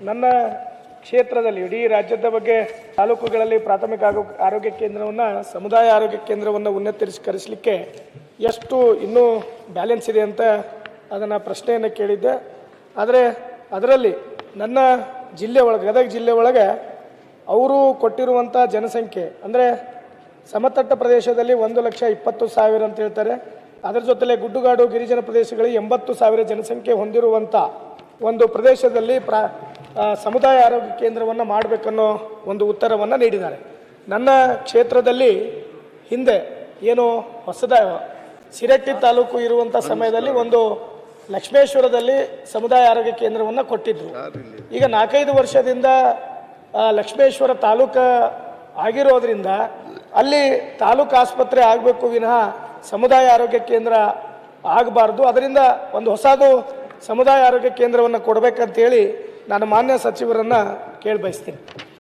ನನ್ನ ಕ್ಷೇತ್ರದಲ್ಲಿ ಇಡೀ ರಾಜ್ಯದ ಬಗ್ಗೆ ತಾಲೂಕುಗಳಲ್ಲಿ ಪ್ರಾಥಮಿಕ ಆರೋ- ಆರೋಗ್ಯ ಕೇಂದ್ರವನ್ನು, ಸಮುದಾಯ ಆರೋಗ್ಯ ಕೇಂದ್ರವನ್ನು ಉನ್ನತೀಕರಿಸಲಿಕ್ಕೆ ಎಷ್ಟು ಇನ್ನೂ ಬ್ಯಾಲೆನ್ಸ್ ಇದೆ ಅಂತ ಅದನ್ನು ಪ್ರಶ್ನೆಯನ್ನು ಕೇಳಿದ್ದೆ. ಆದರೆ ಅದರಲ್ಲಿ ನನ್ನ ಜಿಲ್ಲೆ ಒಳಗೆ, ಗದಗ ಜಿಲ್ಲೆ ಒಳಗೆ ಅವರು ಕೊಟ್ಟಿರುವಂಥ ಜನಸಂಖ್ಯೆ ಅಂದರೆ ಸಮತಟ್ಟ ಪ್ರದೇಶದಲ್ಲಿ ಒಂದು ಲಕ್ಷ ಇಪ್ಪತ್ತು ಸಾವಿರ ಅಂತ ಹೇಳ್ತಾರೆ. ಅದರ ಜೊತೆಲೆ ಗುಡ್ಡುಗಾಡು ಗಿರಿಜನ ಪ್ರದೇಶಗಳಲ್ಲಿ ಎಂಬತ್ತು ಸಾವಿರ ಜನಸಂಖ್ಯೆ ಹೊಂದಿರುವಂಥ ಒಂದು ಪ್ರದೇಶದಲ್ಲಿ ಪ್ರಾ ಸಮುದಾಯ ಆರೋಗ್ಯ ಕೇಂದ್ರವನ್ನು ಮಾಡಬೇಕನ್ನೋ ಒಂದು ಉತ್ತರವನ್ನು ನೀಡಿದ್ದಾರೆ. ನನ್ನ ಕ್ಷೇತ್ರದಲ್ಲಿ ಹಿಂದೆ ಏನು ಹೊಸದ ಸಿರಟ್ಟಿ ತಾಲೂಕು ಇರುವಂಥ ಸಮಯದಲ್ಲಿ ಒಂದು ಲಕ್ಷ್ಮೇಶ್ವರದಲ್ಲಿ ಸಮುದಾಯ ಆರೋಗ್ಯ ಕೇಂದ್ರವನ್ನು ಕೊಟ್ಟಿದ್ದರು ಈಗ ನಾಲ್ಕೈದು ವರ್ಷದಿಂದ ಲಕ್ಷ್ಮೇಶ್ವರ ತಾಲೂಕ ಆಗಿರೋದ್ರಿಂದ ಅಲ್ಲಿ ತಾಲೂಕು ಆಸ್ಪತ್ರೆ ಆಗಬೇಕು ವಿನಃ ಸಮುದಾಯ ಆರೋಗ್ಯ ಕೇಂದ್ರ ಆಗಬಾರ್ದು. ಅದರಿಂದ ಒಂದು ಹೊಸದು ಸಮುದಾಯ ಆರೋಗ್ಯ ಕೇಂದ್ರವನ್ನು ಕೊಡಬೇಕಂತೇಳಿ ನಾನು ಮಾನ್ಯ ಸಚಿವರನ್ನು ಕೇಳಿ ಬಯಸ್ತೀನಿ